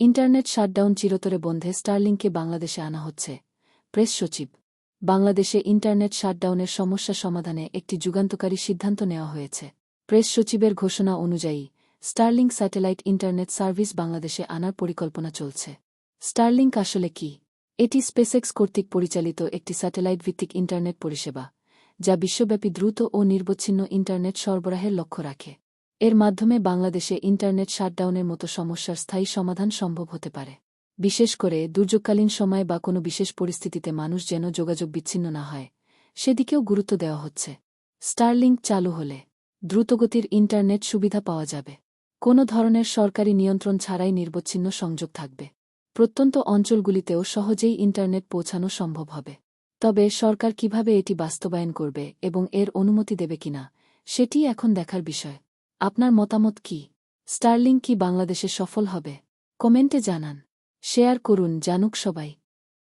Internet shutdown চিরতরে বন্ধে স্টারলিংকে বাংলাদেশে আনা হচ্ছে। প্রেস সচিব, বাংলাদেশে ইন্টারনেট শাটডাউনের সমস্যা সমাধানে একটি যুগান্তকারী সিদ্ধান্ত নেওয়া হয়েছে। প্রেস সচিবের ঘোষণা অনুযায়ী স্টারলিংক স্যাটেলাইট ইন্টারনেট সার্ভিস বাংলাদেশে আনার পরিকল্পনা চলছে। স্টারলিংক আসলে কি? এটি স্পেসেক্স কর্তৃক পরিচালিত একটি স্যাটেলাইট ভিত্তিক ইন্টারনেট পরিষেবা, যা বিশ্বব্যাপী দ্রুত ও নির্বচ্ছিন্ন ইন্টারনেট সরবরাহের লক্ষ্য রাখে। এর মাধ্যমে বাংলাদেশে ইন্টারনেট শাটডাউনের মতো সমস্যার স্থায়ী সমাধান সম্ভব হতে পারে। বিশেষ করে দুর্যোগকালীন সময় বা কোনো বিশেষ পরিস্থিতিতে মানুষ যেন যোগাযোগ বিচ্ছিন্ন না হয়, সেদিকেও গুরুত্ব দেওয়া হচ্ছে। স্টারলিংক চালু হলে দ্রুতগতির ইন্টারনেট সুবিধা পাওয়া যাবে। কোনো ধরনের সরকারি নিয়ন্ত্রণ ছাড়াই নির্বচ্ছিন্ন সংযোগ থাকবে। প্রত্যন্ত অঞ্চলগুলিতেও সহজেই ইন্টারনেট পৌঁছানো সম্ভব হবে। তবে সরকার কীভাবে এটি বাস্তবায়ন করবে এবং এর অনুমতি দেবে কিনা সেটি এখন দেখার বিষয়। আপনার মতামত কি? স্টারলিং কি বাংলাদেশে সফল হবে? কমেন্টে জানান। শেয়ার করুন জানুক সবাই।